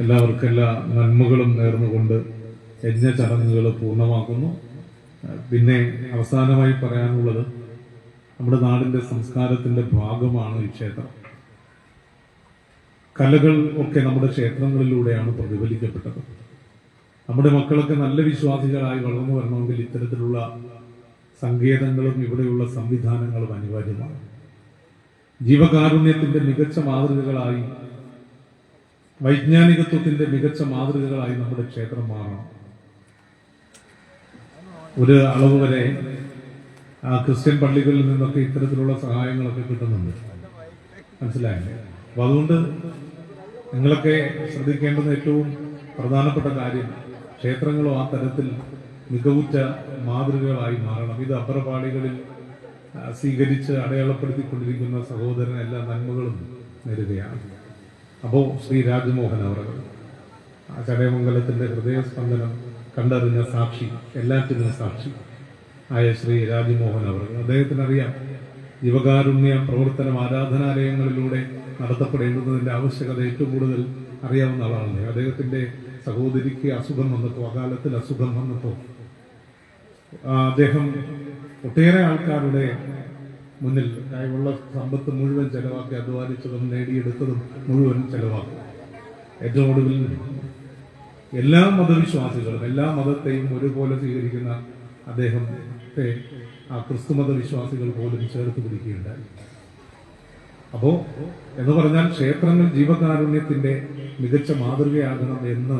എല്ലാവർക്കും എല്ലാ നന്മകളും നേർന്നുകൊണ്ട് യജ്ഞ ചടങ്ങുകൾ പൂർണമാക്കുന്നു. പിന്നെ അവസാനമായി പറയാനുള്ളത് നമ്മുടെ നാടിന്റെ സംസ്കാരത്തിന്റെ ഭാഗമാണ് ഈ ക്ഷേത്രം. കലകൾ ഒക്കെ നമ്മുടെ ക്ഷേത്രങ്ങളിലൂടെയാണ് പ്രതിഫലിക്കപ്പെട്ടത്. നമ്മുടെ മക്കളൊക്കെ നല്ല വിശ്വാസികളായി വളർന്നു വരണമെങ്കിൽ ഇത്തരത്തിലുള്ള സങ്കേതങ്ങളും ഇവിടെയുള്ള സംവിധാനങ്ങളും അനിവാര്യമാണ്. ജീവകാരുണ്യത്തിന്റെ മികച്ച മാതൃകകളായി വൈജ്ഞാനികത്വത്തിന്റെ മികച്ച മാതൃകകളായി നമ്മുടെ ക്ഷേത്രം മാറണം. ഒരു അളവ് വരെ ആ ക്രിസ്ത്യൻ പള്ളികളിൽ നിന്നൊക്കെ ഇത്തരത്തിലുള്ള സഹായങ്ങളൊക്കെ കിട്ടുന്നുണ്ട്. മനസ്സിലായില്ലേ? അപ്പൊ അതുകൊണ്ട് നിങ്ങളൊക്കെ ശ്രദ്ധിക്കേണ്ടുന്ന ഏറ്റവും പ്രധാനപ്പെട്ട കാര്യം ക്ഷേത്രങ്ങളും ആ തരത്തിൽ മികവുറ്റ മാതൃകകളായി മാറണം. ഇത് അപ്പുറപാളികളിൽ ആ, സ്വീകരിച്ച് അടയാളപ്പെടുത്തിക്കൊണ്ടിരിക്കുന്ന സഹോദരൻ എല്ലാ നന്മകളും നേരുകയാണ്. അപ്പോ ശ്രീ രാജ്മോഹൻ അവർ ചടയമംഗലത്തിന്റെ ഹൃദയസ്പന്ദനം കണ്ടറിഞ്ഞ സാക്ഷി എല്ലാറ്റിനും സാക്ഷി ആയ ശ്രീ രാജ്മോഹൻ അവർ. അദ്ദേഹത്തിനറിയാം ജീവകാരുണ്യ പ്രവർത്തനം ആരാധനാലയങ്ങളിലൂടെ നടത്തപ്പെടേണ്ടതിന്റെ ആവശ്യകത ഏറ്റവും കൂടുതൽ അറിയാവുന്ന ആളാണ് അദ്ദേഹത്തിന്റെ സഹോദരിക്ക് അസുഖം വന്നപ്പോൾ അകാലത്തിൽ അസുഖം വന്നപ്പോൾ അദ്ദേഹം ഒട്ടേറെ ആൾക്കാരുടെ മുന്നിൽ കൈവുള്ള സമ്പത്ത് മുഴുവൻ ചെലവാക്കി അധ്വാനിച്ചതും നേടിയെടുത്തതും മുഴുവൻ ചെലവാക്കി. ഏറ്റവും ഒടുവിൽ എല്ലാ മതവിശ്വാസികളും എല്ലാ മതത്തെയും ഒരുപോലെ സ്വീകരിക്കുന്ന അദ്ദേഹത്തെ ആ ക്രിസ്തുമത വിശ്വാസികൾ പോലും ചേർത്ത് പിടിക്കുകയുണ്ടായി. അപ്പോ എന്ന് പറഞ്ഞാൽ ക്ഷേത്രങ്ങൾ ജീവകാരുണ്യത്തിന്റെ മികച്ച മാതൃകയാകണം എന്ന്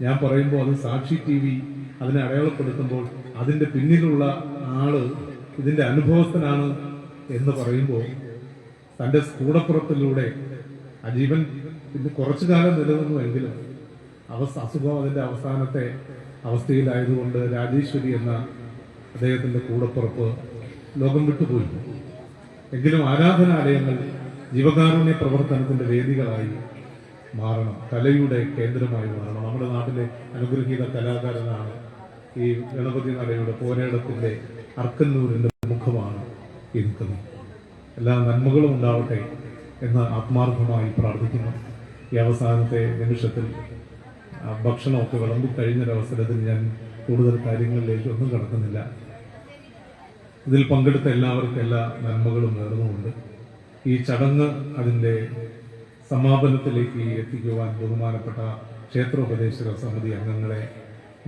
ഞാൻ പറയുമ്പോൾ അത് സാക്ഷി ടി വി അതിനെ അടയാളപ്പെടുത്തുമ്പോൾ അതിന്റെ പിന്നിലുള്ള ആൾ ഇതിന്റെ അനുഭവസ്ഥനാണ് എന്ന് പറയുമ്പോൾ തന്റെ കൂടപ്പുറത്തിലൂടെ ആ ജീവൻ പിന്നെ കുറച്ചു കാലം നിലനിന്നുവെങ്കിലും അവസ്ഥ അസുഖം അതിന്റെ അവസാനത്തെ അവസ്ഥയിലായതുകൊണ്ട് രാജേശ്വരി എന്ന അദ്ദേഹത്തിന്റെ കൂടപ്പുറപ്പ് ലോകം വിട്ടുപോയി. എങ്കിലും ആരാധനാലയങ്ങൾ ജീവകാരുണ്യ പ്രവർത്തനത്തിന്റെ വേദികളായി മാറണം. കലയുടെ കേന്ദ്രമായി മാറണം. നമ്മുടെ നാട്ടിലെ അനുഗ്രഹീത കലാകാരനാണ് ഈ ഗണപതി നടയുടെ പോരാടത്തിന്റെ അർക്കന്നൂരിന്റെ മുഖമാണ് ഇരിക്കുന്നത് എല്ലാ നന്മകളും ഉണ്ടാവട്ടെ എന്ന് ആത്മാർത്ഥമായി പ്രാർത്ഥിക്കുന്നു. ഈ അവസാനത്തെ നിമിഷത്തിൽ ഭക്ഷണമൊക്കെ വിളമ്പി കഴിഞ്ഞൊരവസരത്തിൽ ഞാൻ കൂടുതൽ കാര്യങ്ങളിലേക്ക് ഒന്നും കടക്കുന്നില്ല. ഇതിൽ പങ്കെടുത്ത എല്ലാവർക്കും എല്ലാ നന്മകളും നേർന്നുകൊണ്ട് ഈ ചടങ്ങ് അതിന്റെ സമാപനത്തിലേക്ക് എത്തിക്കുവാൻ ബഹുമാനപ്പെട്ട ക്ഷേത്രോപദേശക സമിതി അംഗങ്ങളെ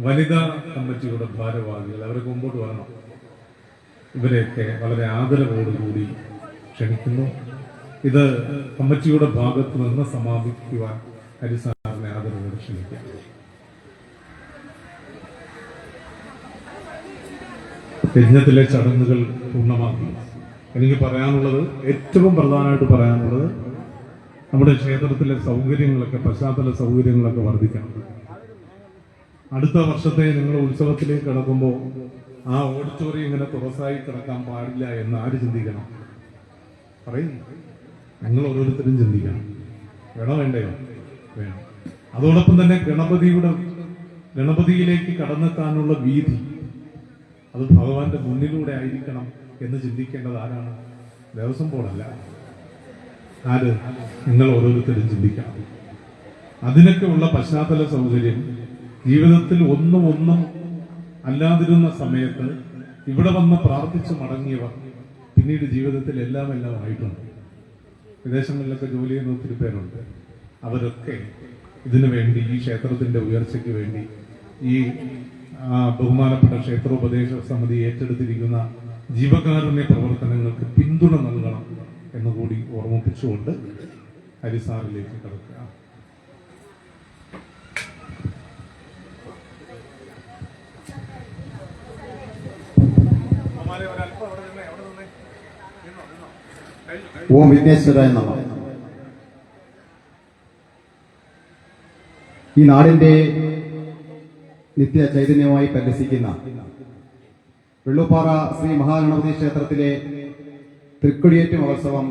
വനിതാ കമ്മിറ്റിയുടെ ഭാരവാഹികൾ അവരെ മുമ്പോട്ട് വരണം. ഇവരെയൊക്കെ വളരെ ആദരവോടുകൂടി ക്ഷണിക്കുന്നു. ഇത് കമ്മിറ്റിയുടെ ഭാഗത്തു നിന്ന് സമാപിക്കുവാൻ ഹരിസാറിനെ ആദരവോട് ക്ഷണിക്കാം. യജ്ഞത്തിലെ ചടങ്ങുകൾ പൂർണമാക്കി. എനിക്ക് പറയാനുള്ളത് ഏറ്റവും പ്രധാനമായിട്ട് പറയാനുള്ളത് നമ്മുടെ ക്ഷേത്രത്തിലെ സൗകര്യങ്ങളൊക്കെ പശ്ചാത്തല സൗകര്യങ്ങളൊക്കെ വർദ്ധിക്കണം. അടുത്ത വർഷത്തെ നിങ്ങൾ ഉത്സവത്തിലേക്ക് കിടക്കുമ്പോൾ ആ ഓഡിറ്റോറിയം ഇങ്ങനെ തുറസായി കിടക്കാൻ പാടില്ല എന്ന് ആര് ചിന്തിക്കണം? പറയും. നിങ്ങൾ ഓരോരുത്തരും ചിന്തിക്കണം. വേണോ വേണ്ടയോ? വേണം. അതോടൊപ്പം തന്നെ ഗണപതിയുടെ ഗണപതിയിലേക്ക് കടന്നെത്താനുള്ള വീതി അത് ഭഗവാന്റെ മുന്നിലൂടെ ആയിരിക്കണം എന്ന് ചിന്തിക്കേണ്ടത് ആരാണ്? ദേവസ്വം ബോർഡല്ല. ആര്? നിങ്ങൾ ഓരോരുത്തരും ചിന്തിക്കണം. അതിനൊക്കെ ഉള്ള പശ്ചാത്തല സൗകര്യം ജീവിതത്തിൽ ഒന്നും ഒന്നും അല്ലാതിരുന്ന സമയത്ത് ഇവിടെ വന്ന് പ്രാർത്ഥിച്ചു മടങ്ങിയവർ പിന്നീട് ജീവിതത്തിൽ എല്ലാം എല്ലാം ആയിട്ടുണ്ട്. വിദേശങ്ങളിലൊക്കെ ജോലി ചെയ്യുന്ന ഒത്തിരി പേരുണ്ട്. അവരൊക്കെ ഇതിനു വേണ്ടി ഈ ക്ഷേത്രത്തിന്റെ ഉയർച്ചയ്ക്ക് വേണ്ടി ഈ ബഹുമാനപ്പെട്ട ക്ഷേത്രോപദേശ സമിതി ഏറ്റെടുത്തിരിക്കുന്ന ജീവകാരുണ്യ പ്രവർത്തനങ്ങൾക്ക് പിന്തുണ നൽകണം എന്നുകൂടി ഓർമ്മിപ്പിച്ചുകൊണ്ട് ഹരിസാറിലേക്ക് കടക്കുക ഓം വിഘ്നേശ്വരായ നമ. ഈ നാടിന്റെ നിത്യ ചൈതന്യമായി പരിലസിക്കുന്ന വെള്ളുപ്പാറ ശ്രീ മഹാഗണപതി ക്ഷേത്രത്തിലെ തൃക്കൊടിയേറ്റ് മഹോത്സവം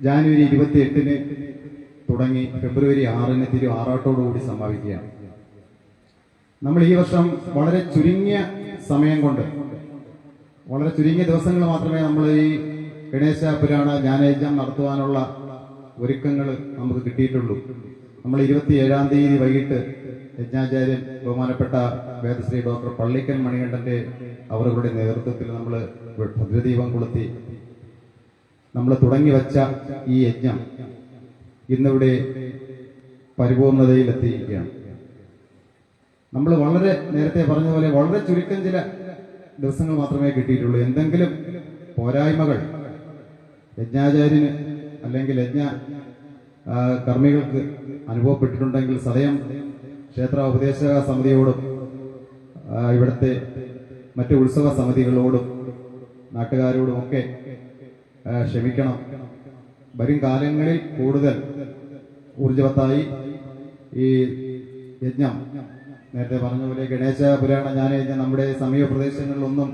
ജാനുവരി ഇരുപത്തി എട്ടിന് തുടങ്ങി ഫെബ്രുവരി ആറിന് തിരു ആറാട്ടോടുകൂടി സമാപിക്കുകയാണ്. നമ്മൾ ഈ വർഷം വളരെ ചുരുങ്ങിയ സമയം കൊണ്ട് വളരെ ചുരുങ്ങിയ ദിവസങ്ങൾ മാത്രമേ നമ്മൾ ഈ ഗണേശ പുരാണ ജ്ഞാനയജ്ഞം നടത്തുവാനുള്ള ഒരുക്കങ്ങൾ നമുക്ക് കിട്ടിയിട്ടുള്ളൂ. നമ്മൾ ഇരുപത്തിയേഴാം തീയതി വൈകിട്ട് യജ്ഞാചാര്യൻ ബഹുമാനപ്പെട്ട വേദശ്രീ ഡോക്ടർ പള്ളിക്കൻ മണികണ്ഠന്റെ അവരുടെ നേതൃത്വത്തിൽ നമ്മൾ ഭദ്രദീപം കൊളുത്തി. നമ്മൾ തുടങ്ങി വച്ച ഈ യജ്ഞം ഇന്നിവിടെ പരിപൂർണതയിലെത്തിയിരിക്കുകയാണ്. നമ്മൾ വളരെ നേരത്തെ പറഞ്ഞ പോലെ വളരെ ചുരുക്കം ചില ദിവസങ്ങൾ മാത്രമേ കിട്ടിയിട്ടുള്ളൂ. എന്തെങ്കിലും പോരായ്മകൾ യജ്ഞാചാര്യന് അല്ലെങ്കിൽ യജ്ഞ കർമ്മികൾക്ക് അനുഭവപ്പെട്ടിട്ടുണ്ടെങ്കിൽ സദയം ക്ഷേത്ര ഉപദേശക സമിതിയോടും ഇവിടുത്തെ മറ്റ് ഉത്സവ സമിതികളോടും നാട്ടുകാരോടുമൊക്കെ ക്ഷമിക്കണം. വരും കാലങ്ങളിൽ കൂടുതൽ ഊർജവത്തായി ഈ യജ്ഞം. നേരത്തെ പറഞ്ഞ പോലെ ഗണേശ പുരാണ ജ്ഞാന യജ്ഞം നമ്മുടെ സമീപ പ്രദേശങ്ങളിലൊന്നും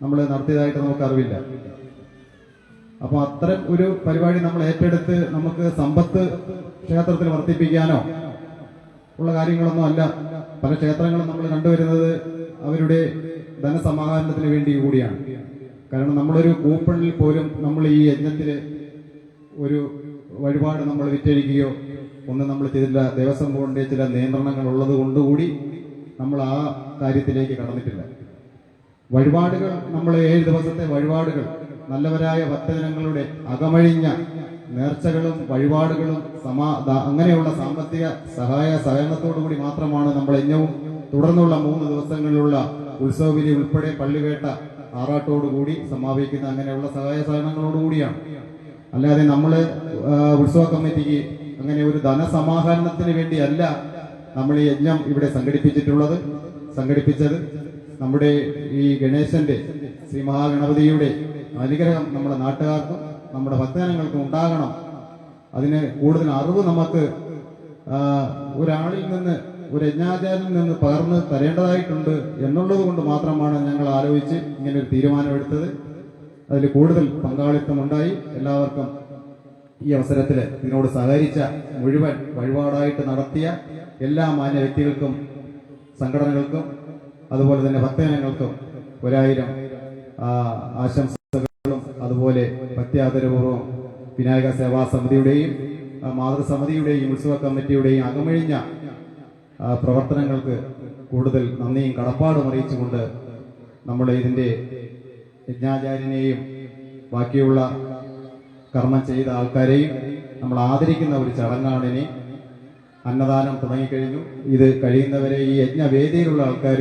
നമ്മൾ നടത്തിയതായിട്ട് നമുക്ക് അറിവില്ല. അപ്പൊ അത്തരം ഒരു പരിപാടി നമ്മൾ ഏറ്റെടുത്ത് നമുക്ക് സമ്പത്ത് ക്ഷേത്രത്തിൽ വർദ്ധിപ്പിക്കാനോ ഉള്ള കാര്യങ്ങളൊന്നും അല്ല. പല ക്ഷേത്രങ്ങളും നമ്മൾ കണ്ടുവരുന്നത് അവരുടെ ധനസമാഹരണത്തിന് വേണ്ടി കൂടിയാണ്. കാരണം നമ്മളൊരു കൂപ്പണിൽ പോലും നമ്മൾ ഈ യജ്ഞത്തിൽ ഒരു വഴിപാട് നമ്മൾ വിറ്റഴിക്കുകയോ ഒന്നും നമ്മൾ ചെയ്തില്ല ദേവസ്വം ബോർഡിന്റെ ചില നിയന്ത്രണങ്ങൾ ഉള്ളത് കൊണ്ടുകൂടി നമ്മൾ ആ കാര്യത്തിലേക്ക് കടന്നിട്ടില്ല. വഴിപാടുകൾ നമ്മൾ ഏഴ് ദിവസത്തെ വഴിപാടുകൾ നല്ലവരായ ഭക്തജനങ്ങളുടെ അകമഴിഞ്ഞ നേർച്ചകളും വഴിപാടുകളും സമാ അങ്ങനെയുള്ള സാമ്പത്തിക സഹായ സഹകരണത്തോടു കൂടി മാത്രമാണ് നമ്മൾ ഇന്നവും തുടർന്നുള്ള മൂന്ന് ദിവസങ്ങളിലുള്ള ഉത്സവബലി ഉൾപ്പെടെ പള്ളിവേട്ട ആറാട്ടോടുകൂടി സമാപിക്കുന്ന അങ്ങനെയുള്ള സഹായ സഹകരണങ്ങളോടുകൂടിയാണ് അല്ലാതെ നമ്മൾ ഉത്സവ കമ്മിറ്റിക്ക് അങ്ങനെ ഒരു ധനസമാഹരണത്തിന് വേണ്ടിയല്ല നമ്മൾ ഈ യജ്ഞം ഇവിടെ സംഘടിപ്പിച്ചിട്ടുള്ളത്. സംഘടിപ്പിച്ചത് നമ്മുടെ ഈ ഗണേശന്റെ ശ്രീ മഹാഗണപതിയുടെ അനുഗ്രഹം നമ്മുടെ നാട്ടുകാർക്കും നമ്മുടെ ഭക്തജനങ്ങൾക്കും ഉണ്ടാകണം. അതിന് കൂടുതൽ അറിവ് നമുക്ക് ഒരാളിൽ നിന്ന് ഒരു യജ്ഞാചാര്യനിൽ നിന്ന് പകർന്ന് തരേണ്ടതായിട്ടുണ്ട് എന്നുള്ളത് കൊണ്ട് മാത്രമാണ് ഞങ്ങൾ ആലോചിച്ച് ഇങ്ങനെ ഒരു തീരുമാനമെടുത്തത്. അതിൽ കൂടുതൽ പങ്കാളിത്തമുണ്ടായി. എല്ലാവർക്കും ഈ അവസരത്തിൽ ഇതിനോട് സഹകരിച്ച മുഴുവൻ വഴിപാടായിട്ട് നടത്തിയ എല്ലാ മാന്യ വ്യക്തികൾക്കും സംഘടനകൾക്കും അതുപോലെ തന്നെ ഭക്തജനങ്ങൾക്കും ഒരായിരം ആ, ആശംസകളും അതുപോലെ പ്രത്യാദരപൂർവം വിനായക സേവാ സമിതിയുടെയും മാതൃസമിതിയുടെയും ഉത്സവ കമ്മിറ്റിയുടെയും അകമഴിഞ്ഞ പ്രവർത്തനങ്ങൾക്ക് കൂടുതൽ നന്ദിയും കടപ്പാടും അറിയിച്ചുകൊണ്ട് നമ്മൾ ഇതിന്റെ യജ്ഞാചാര്യനെയും ബാക്കിയുള്ള കർമ്മം ചെയ്ത ആൾക്കാരെയും നമ്മൾ ആദരിക്കുന്ന ഒരു ചടങ്ങാണ് ഇനി. അന്നദാനം തുടങ്ങിക്കഴിഞ്ഞു. ഇത് കഴിയുന്നവരെ ഈ യജ്ഞവേദിയിലുള്ള ആൾക്കാർ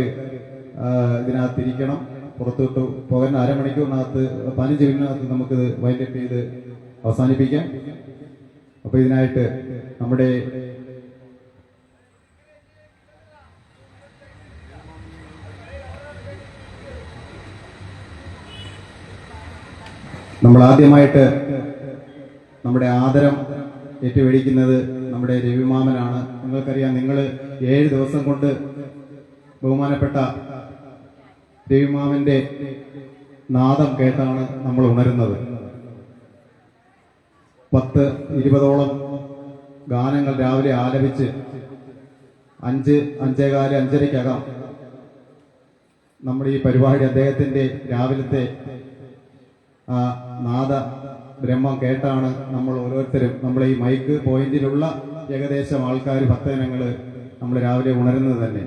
ഇതിനകത്തിരിക്കണം. പുറത്തോട്ട് പോകാൻ അരമണിക്കൂറിനകത്ത് പതിനഞ്ച് മിനിറ്റിനകത്ത് നമുക്കിത് വൈൻഡപ്പ് ചെയ്ത് അവസാനിപ്പിക്കാം. അപ്പൊ ഇതിനായിട്ട് നമ്മുടെ നമ്മൾ ആദ്യമായിട്ട് നമ്മുടെ ആദരം ഏറ്റുപിടിക്കുന്നത് നമ്മുടെ രവിമാമനാണ്. നിങ്ങൾക്കറിയാം നിങ്ങൾ ഏഴ് ദിവസം കൊണ്ട് ബഹുമാനപ്പെട്ട രവിമാമന്റെ നാദം കേട്ടാണ് നമ്മൾ ഉണരുന്നത്. പത്ത് ഇരുപതോളം ഗാനങ്ങൾ രാവിലെ ആലപിച്ച് അഞ്ച് അഞ്ചേകാൽ അഞ്ചരയ്ക്കകം നമ്മുടെ ഈ പരിപാടി അദ്ദേഹത്തിന്റെ രാവിലത്തെ ആ നാദ ബ്രഹ്മം കേട്ടാണ് നമ്മൾ ഓരോരുത്തരും നമ്മളെ ഈ മൈക്ക് പോയിന്റിലുള്ള ഏകദേശം ആൾക്കാർ ഭക്തജനങ്ങൾ നമ്മൾ രാവിലെ ഉണരുന്നത് തന്നെ.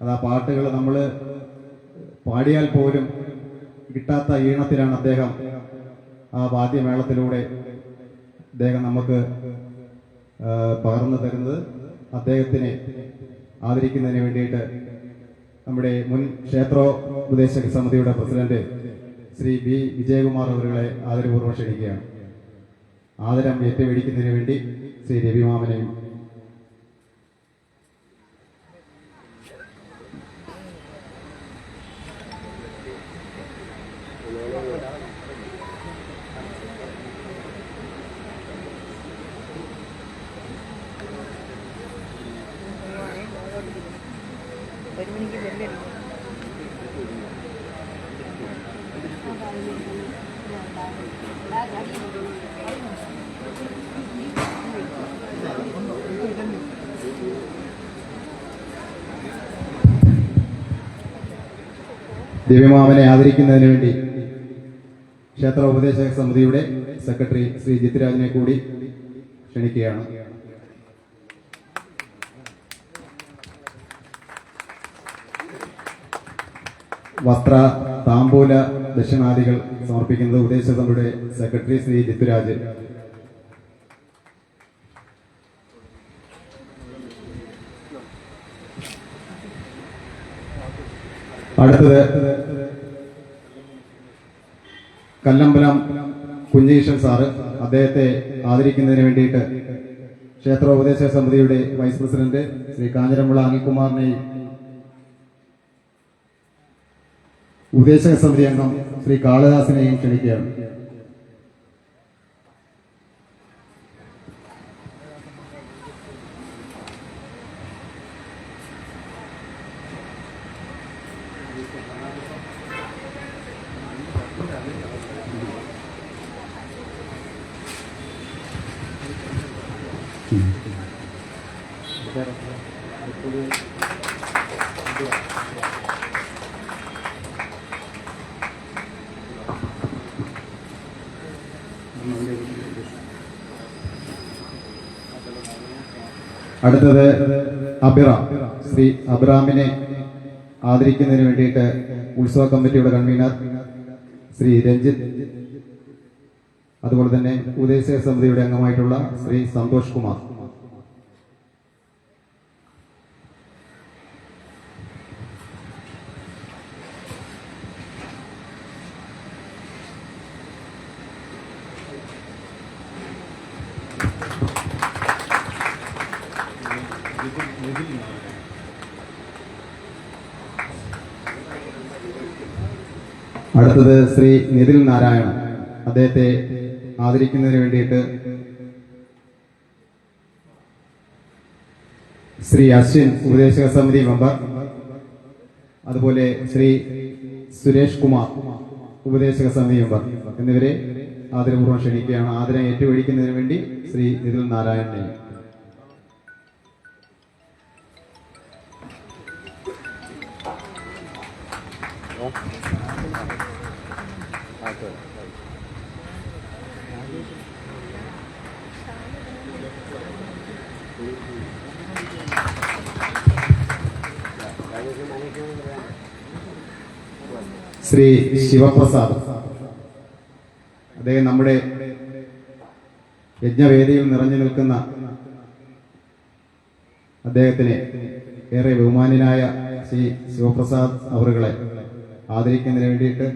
അത് ആ പാട്ടുകൾ നമ്മൾ പാടിയാൽ പോലും കിട്ടാത്ത ഈണത്തിലാണ് അദ്ദേഹം ആ വാദ്യമേളത്തിലൂടെ അദ്ദേഹം നമുക്ക് പകർന്നു തരുന്നത്. അദ്ദേഹത്തിനെ ആദരിക്കുന്നതിന് വേണ്ടിയിട്ട് നമ്മുടെ മുൻ ക്ഷേത്രോപദേശക സമിതിയുടെ പ്രസിഡന്റ് ശ്രീ ബി വിജയകുമാർ അവരുകളെ ആദരപൂർവം ക്ഷണിക്കുകയാണ്. ആദരം ഏറ്റുപിടിക്കുന്നതിന് വേണ്ടി ശ്രീ രവിമാമനെയും ദിവ്യമാമനെ ആദരിക്കുന്നതിന് വേണ്ടി ക്ഷേത്ര ഉപദേശക സമിതിയുടെ സെക്രട്ടറി ശ്രീ ജിത്രാജിനെ കൂടി ക്ഷണിക്കുകയാണ്. വസ്ത്ര താമ്പൂല ദക്ഷിണാദികൾ സമർപ്പിക്കുന്നത് ഉപദേശക സമിതിയുടെ സെക്രട്ടറി ശ്രീ ജിത്തുരാജ്. അടുത്തത് കല്ലമ്പലം കുഞ്ഞീശൻ സാറ് അദ്ദേഹത്തെ ആദരിക്കുന്നതിന് വേണ്ടിയിട്ട് ക്ഷേത്ര ഉപദേശ സമിതിയുടെ വൈസ് പ്രസിഡന്റ് ശ്രീ കാഞ്ഞിരമുള അനിൽകുമാറിനെയും ഉപദേശക സമിതി അംഗം ശ്രീ കാളിദാസിനെയും ക്ഷണിക്കുകയാണ്. അടുത്തത് അബിറ ശ്രീ അബ്രാമിനെ ആദരിക്കുന്നതിന് വേണ്ടിയിട്ട് ഉത്സവ കമ്മിറ്റിയുടെ കൺവീനർ ശ്രീ രഞ്ജിത്ത് അതുപോലെ തന്നെ ഉദ്ദേശ സമിതിയുടെ അംഗമായിട്ടുള്ള ശ്രീ സന്തോഷ് കുമാർ അടുത്തത് ശ്രീ നിതിൽ നാരായണൻ അദ്ദേഹത്തെ ആദരിക്കുന്നതിന് വേണ്ടിയിട്ട് ശ്രീ അശ്വിൻ ഉപദേശക സമിതി മെമ്പർ അതുപോലെ ശ്രീ സുരേഷ് കുമാർ ഉപദേശക സമിതി മെമ്പർ എന്നിവരെ ആദരപൂർവം ക്ഷണിക്കുകയാണ്. ആദരം ഏറ്റുപിടിക്കുന്നതിന് വേണ്ടി ശ്രീ നിതിൽ നാരായണനെ. ശ്രീ ശിവപ്രസാദ്. അദ്ദേഹം നമ്മുടെ യജ്ഞവേദിയിൽ നിറഞ്ഞു നിൽക്കുന്ന അദ്ദേഹത്തിന് ഏറെ ബഹുമാന്യനായ ശ്രീ ശിവപ്രസാദ് അവറുകളെ ആദരിക്കുന്നതിന് വേണ്ടിയിട്ട്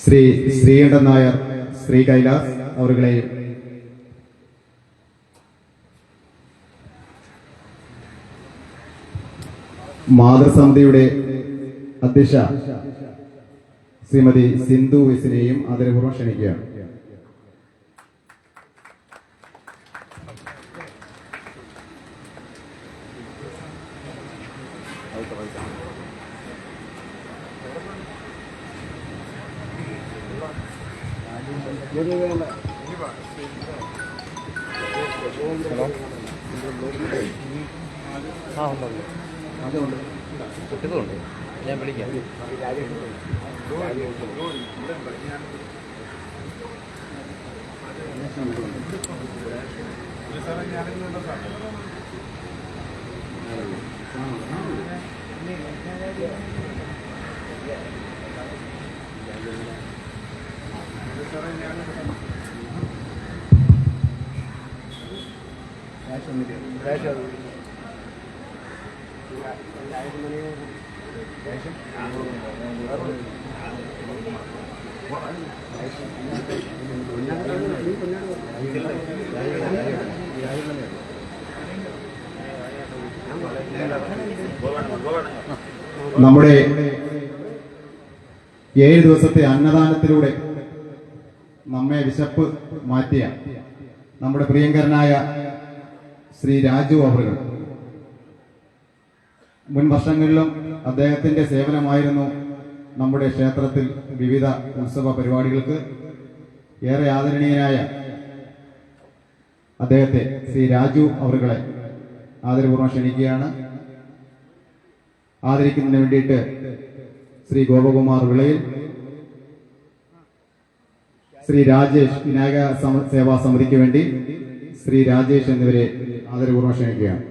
ശ്രീ ശ്രീകണ്ഠൻ നായർ ശ്രീ കൈലാസ് അവറുകളെയും മാതൃസമിതിയുടെ അധ്യക്ഷ ശ്രീമതി സിന്ധു വിസിനെയും ആദരപൂർവം ക്ഷണിക്കുകയാണ്. ആ ഉണ്ട് വിളിക്കാം. ഇതുണ്ട് ഞാൻ വിളിക്കാം നമ്മുടെ ഏഴ് ദിവസത്തെ അന്നദാനത്തിലൂടെ നമ്മെ വിശപ്പ് മാറ്റിയ നമ്മുടെ പ്രിയങ്കരനായ ശ്രീ രാജു അവറുകൾ. മുൻ വർഷങ്ങളിലും അദ്ദേഹത്തിന്റെ സേവനമായിരുന്നു നമ്മുടെ ക്ഷേത്രത്തിൽ വിവിധ ഉത്സവ പരിപാടികൾക്ക് ഏറെ ആദരണീയനായ അദ്ദേഹത്തെ ശ്രീ രാജു അവറുകളെ ആദരപൂർവം ക്ഷണിക്കുകയാണ്. ആദരിക്കുന്നതിന് വേണ്ടിയിട്ട് ശ്രീ ഗോപകുമാർ വിളയിൽ ശ്രീ രാജേഷ് വിനായക സേവാ സമിതിക്ക് വേണ്ടി ശ്രീ രാജേഷ് എന്നിവരെ ആദരപൂർവം ക്ഷണിക്കുകയാണ്.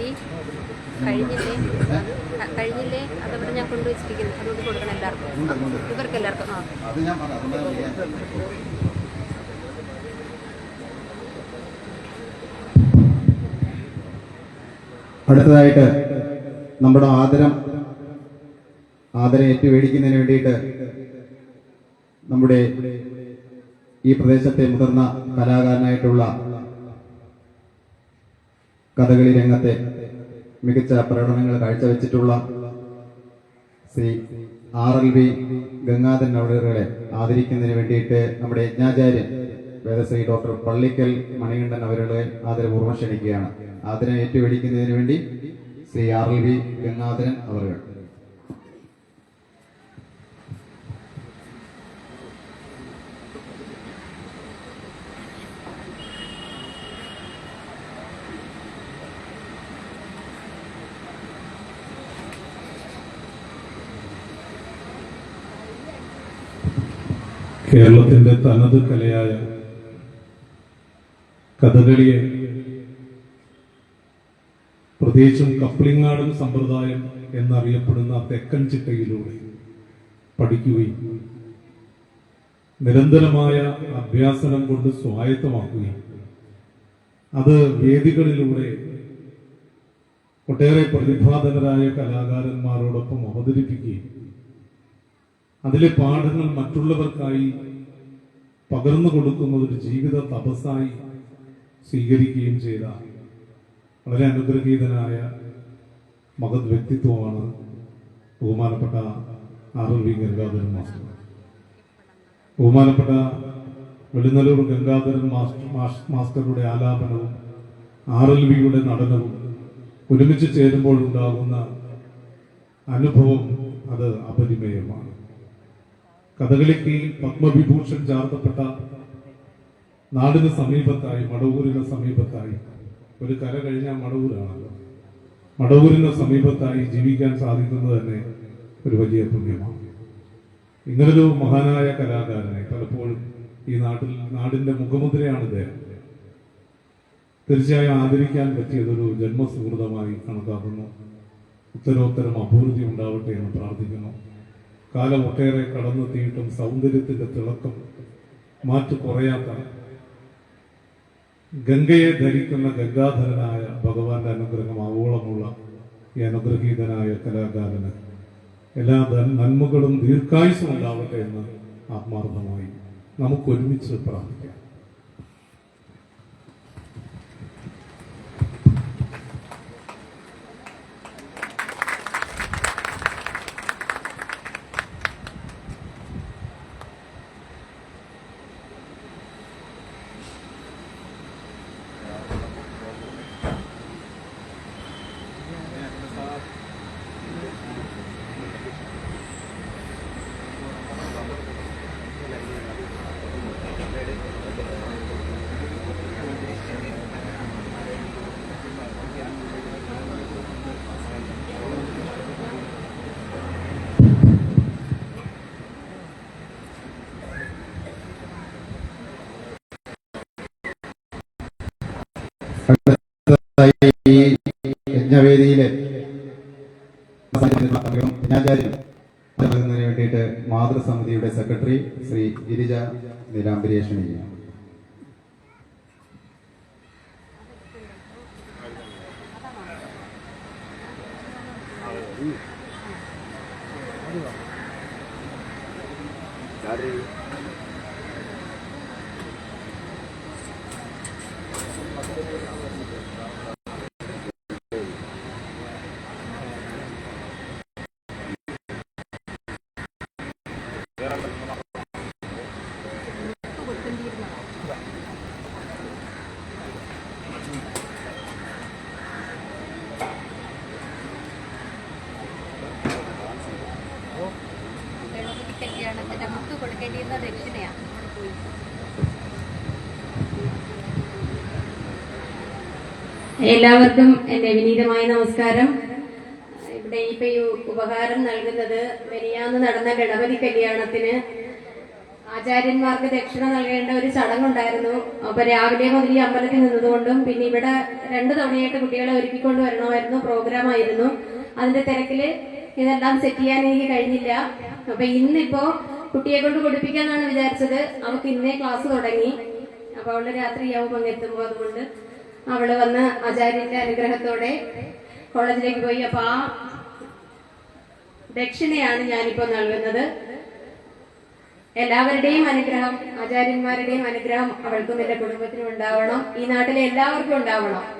ഹരി കഴിഞ്ഞില്ലേ? കഴിഞ്ഞില്ലേ? അതവിടെ ഞാൻ കൊണ്ടുവച്ചിരിക്കുന്നു അതുകൊണ്ട് കൊടുക്കണം എല്ലാവർക്കും. ഇവർക്ക് എല്ലാവർക്കും ആ. അടുത്തതായിട്ട് നമ്മുടെ ആദരം ആദരം ഏറ്റുമേടിക്കുന്നതിന് വേണ്ടിയിട്ട് നമ്മുടെ ഈ പ്രദേശത്തെ മുതിർന്ന കലാകാരനായിട്ടുള്ള കഥകളി രംഗത്തെ മികച്ച പ്രകടനങ്ങൾ കാഴ്ചവെച്ചിട്ടുള്ള Shri R L V Gangadharan അവറുകളെ ആദരിക്കുന്നതിന് വേണ്ടിയിട്ട് നമ്മുടെ യജ്ഞാചാര്യൻ വേദശ്രീ ഡോക്ടർ പള്ളിക്കൽ മണികണ്ഠൻ അവരുടെ ആദരപൂർവം ക്ഷണിക്കുകയാണ്. ആദരം ഏറ്റുപിടിക്കുന്നതിന് വേണ്ടി Shri R L V Gangadharan അവറുകൾ കേരളത്തിന്റെ തനത് കലയായ കഥകളിയെ പ്രത്യേകിച്ചും കപ്ലിങ്ങാടൻ സമ്പ്രദായം എന്നറിയപ്പെടുന്ന തെക്കൻ ചിട്ടയിലൂടെ പഠിക്കുകയും നിരന്തരമായ അഭ്യാസനം കൊണ്ട് സ്വായത്തമാക്കുകയും അത് വേദികളിലൂടെ ഒട്ടേറെ പ്രതിഭാതകരായ കലാകാരന്മാരോടൊപ്പം അവതരിപ്പിക്കുകയും അതിലെ പാഠങ്ങൾ മറ്റുള്ളവർക്കായി പകർന്നു കൊടുക്കുന്ന ഒരു ജീവിത തപസ്സായി സ്വീകരിക്കുകയും ചെയ്ത വളരെ അനുഗ്രഹീതനായ മഹത് വ്യക്തിത്വമാണ് ബഹുമാനപ്പെട്ട R L V Gangadharan master. ബഹുമാനപ്പെട്ട വെളിനല്ലൂർ ഗംഗാധരൻ മാസ്റ്ററുടെ ആലാപനവും ആർ എൽ വിയുടെ നടനവും ഒരുമിച്ച് ചേരുമ്പോൾ ഉണ്ടാകുന്ന അനുഭവം അത് അപരിമയമാണ്. കഥകളിക്ക് പത്മവിഭൂഷൺ ചാർത്തപ്പെട്ട നാടിന് സമീപത്തായി മടവൂരിന് സമീപത്തായി. ഒരു കര കഴിഞ്ഞ മടവൂരാണല്ലോ. മടവൂരിന് സമീപത്തായി ജീവിക്കാൻ സാധിക്കുന്നത് തന്നെ ഒരു വലിയ പുണ്യമാണ്. ഇങ്ങനൊരു മഹാനായ കലാകാരനെ പലപ്പോഴും ഈ നാട്ടിൽ നാടിന്റെ മുഖമുദ്രയാണ് ഇദ്ദേഹം തീർച്ചയായും ആദരിക്കാൻ പറ്റിയതൊരു ജന്മസുഹൃതമായി കണക്കാക്കുന്നു. ഉത്തരോത്തരം അഭിവൃദ്ധി ഉണ്ടാവട്ടെ എന്ന് പ്രാർത്ഥിക്കുന്നു. കാലം ഒട്ടേറെ കടന്നെത്തിയിട്ടും സൗന്ദര്യത്തിന്റെ തിളക്കം മാറ്റു കുറയാത്ത ഗംഗയെ ധരിക്കുന്ന ഗംഗാധരനായ ഭഗവാന്റെ അനുഗ്രഹം ആവോളമുള്ള ഈ അനുഗ്രഹീതനായ കലാകാരന് എല്ലാ നന്മകളും ദീർഘായുസും ഉണ്ടാവട്ടെ എന്ന് ആത്മാർത്ഥമായി നമുക്കൊരുമിച്ച് പ്രാർത്ഥിക്കാം. നൽകുന്നതിന് വേണ്ടിയിട്ട് മാതൃസമിതിയുടെ സെക്രട്ടറി ശ്രീ ഗിരിജ നീലാംബരിയെ Thank ഗണപതി കല്യാണത്തിന് മുത്ത് കൊടുക്കേണ്ടിയിരുന്ന ദക്ഷിണയാണ് പോയി എല്ലാവർക്കും എന്റെ വിനീതമായ നമസ്കാരം. ഇവിടെ ഇപ്പൊ ഈ ഉപഹാരം നൽകുന്നത് മെനിയാന്ന് നടന്ന ഗണപതി കല്യാണത്തിന് ആചാര്യന്മാർക്ക് ദക്ഷിണ നൽകേണ്ട ഒരു ചടങ്ങുണ്ടായിരുന്നു. അപ്പൊ രാവിലെ മുതൽ ഈ അമ്പലത്തിൽ നിന്നതുകൊണ്ടും പിന്നെ ഇവിടെ രണ്ടു തവണയായിട്ട് കുട്ടികളെ ഒരുക്കിക്കൊണ്ട് വരണമായിരുന്നു പ്രോഗ്രാം ആയിരുന്നു അതിന്റെ തിരക്കിൽ ഇതെല്ലാം സെറ്റ് ചെയ്യാൻ എനിക്ക് കഴിഞ്ഞില്ല. അപ്പൊ ഇന്നിപ്പോ കുട്ടിയെ കൊണ്ട് കൊടുപ്പിക്കാന്നാണ് വിചാരിച്ചത്. അവൾക്ക് ഇന്നേ ക്ലാസ് തുടങ്ങി. അപ്പൊ അവൾ രാത്രിയാവും അങ്ങെത്തുമ്പോ അതുകൊണ്ട്. അവൾ വന്ന് ആചാര്യന്റെ അനുഗ്രഹത്തോടെ കോളേജിലേക്ക് പോയി. അപ്പൊ ആ ദക്ഷിണയാണ് ഞാനിപ്പോ നൽകുന്നത്. എല്ലാവരുടെയും അനുഗ്രഹം ആചാര്യന്മാരുടെയും അനുഗ്രഹം അവൾക്കും എന്റെ കുടുംബത്തിനും ഉണ്ടാവണം. ഈ നാട്ടിലെ എല്ലാവർക്കും ഉണ്ടാവണം.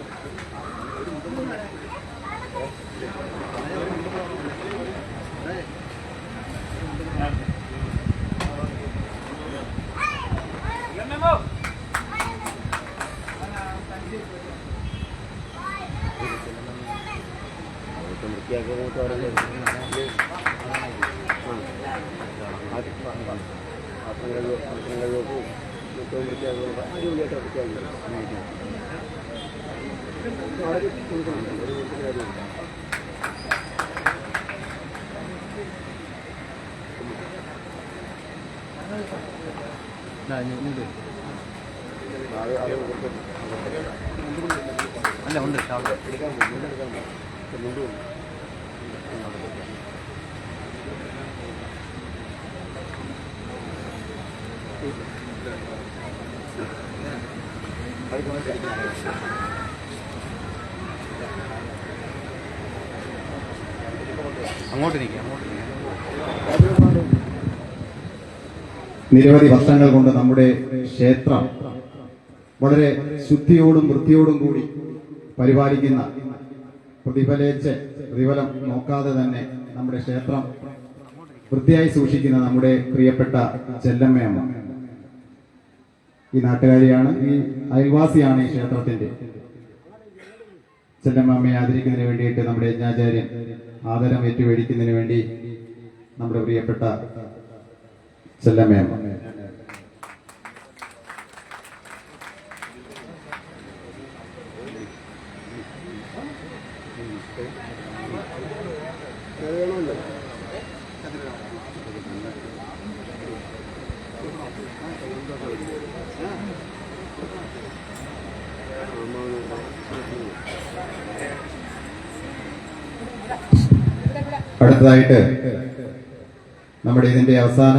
അല്ല ഉണ്ട് അവിടെ അങ്ങോട്ട് നിൽക്കുക അങ്ങോട്ട് നിൽക്കുക നിരവധി വർഷങ്ങൾ കൊണ്ട് നമ്മുടെ ക്ഷേത്രം വളരെ ശുദ്ധിയോടും വൃത്തിയോടും കൂടി പരിപാലിക്കുന്ന പ്രതിഫലേച്ച് പ്രതിഫലം നോക്കാതെ തന്നെ നമ്മുടെ ക്ഷേത്രം വൃത്തിയായി സൂക്ഷിക്കുന്ന നമ്മുടെ പ്രിയപ്പെട്ട ചെല്ലമ്മയമ്മ. ഈ നാട്ടുകാരിയാണ് ഈ അയൽവാസിയാണ് ഈ ക്ഷേത്രത്തിന്റെ ചെല്ലമ്മയെ ആദരിക്കുന്നതിന് വേണ്ടിയിട്ട് നമ്മുടെ യജ്ഞാചാര്യൻ ആദരം ഏറ്റുമേടിക്കുന്നതിന് വേണ്ടി നമ്മുടെ പ്രിയപ്പെട്ട ചെല്ലമ്മയമ്മ അടുത്തതായിട്ട് നമ്മുടെ ഇതിന്റെ അവസാന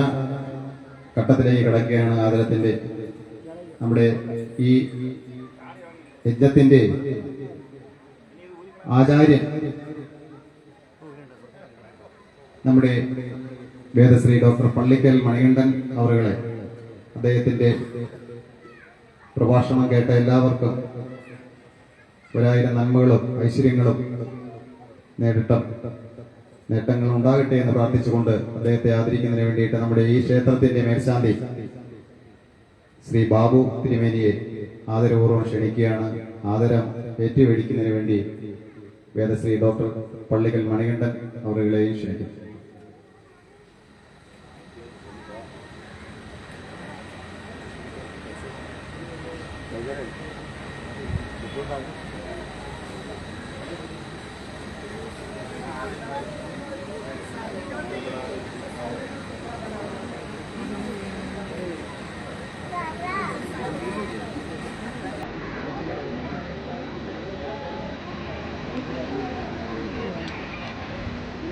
ഘട്ടത്തിലേക്ക് കിടക്കുകയാണ് ആദരത്തിന്റെ നമ്മുടെ ഈ യജ്ഞത്തിന്റെ ആചാര്യൻ. നമ്മുടെ വേദശ്രീ ഡോക്ടർ പള്ളിക്കൽ മണികണ്ഠൻ അവരുടെ അദ്ദേഹത്തിന്റെ പ്രഭാഷണം കേട്ട എല്ലാവർക്കും ഒരായിരം നന്മകളും ഐശ്വര്യങ്ങളും നേരിട്ട നേട്ടങ്ങൾ ഉണ്ടാകട്ടെ എന്ന് പ്രാർത്ഥിച്ചുകൊണ്ട് അദ്ദേഹത്തെ ആദരിക്കുന്നതിന് വേണ്ടിയിട്ട് നമ്മുടെ ഈ ക്ഷേത്രത്തിന്റെ മേൽശാന്തി ശ്രീ ബാബു തിരുമേനിയെ ആദരപൂർവം ക്ഷണിക്കുകയാണ്. ആദരം ഏറ്റുപിടിക്കുന്നതിന് വേണ്ടി വേദശ്രീ ഡോക്ടർ പള്ളിക്കൽ മണികണ്ഠൻ അവരുകളെയും ക്ഷണിക്കും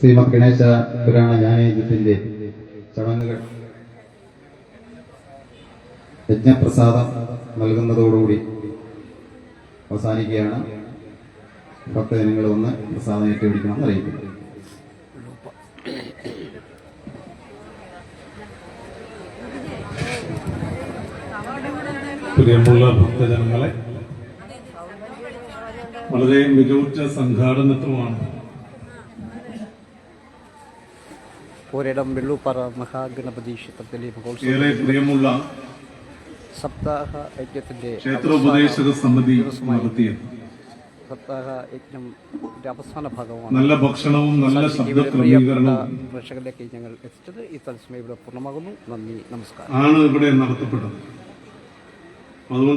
ശ്രീമദ് ഗണേശ പുരാണ ജ്ഞാനയജ്ഞത്തിന്റെ ചടങ്ങുകൾ യജ്ഞപ്രസാദം നൽകുന്നതോടുകൂടി അവസാനിക്കുകയാണ്. ഭക്തജനങ്ങൾ ഒന്ന് പ്രസാദം ഏറ്റുപിടിക്കണം അറിയിക്കുന്നു. പ്രിയമുള്ള ഭക്തജനങ്ങളെ വളരെ മികവുറ്റ സംഘാടനത്വമാണ് ഒരിടം വെള്ളൂപ്പാറ മഹാഗണപതി ക്ഷേത്രത്തിലെ മഹോത്സവ ഏറെ പ്രിയമുള്ള സപ്താഹ യജ്ഞത്തിന്റെ ക്ഷേത്രോപദേശക സമിതി നടത്തിയത് സപ്താഹ യജ്ഞം അവസാന ഭാഗമാണ്. നല്ല ഭക്ഷണവും നല്ല ശബ്ദ ക്രമീകരണവും പ്രേക്ഷകരിലേക്ക് ഞങ്ങൾ എത്തിച്ചത് ഈ തത്സമയം ഇവിടെ പൂർണമാകുന്നു. നന്ദി നമസ്കാരം. ആണ് ഇവിടെ നടത്തപ്പെട്ടത്. അതുകൊണ്ട്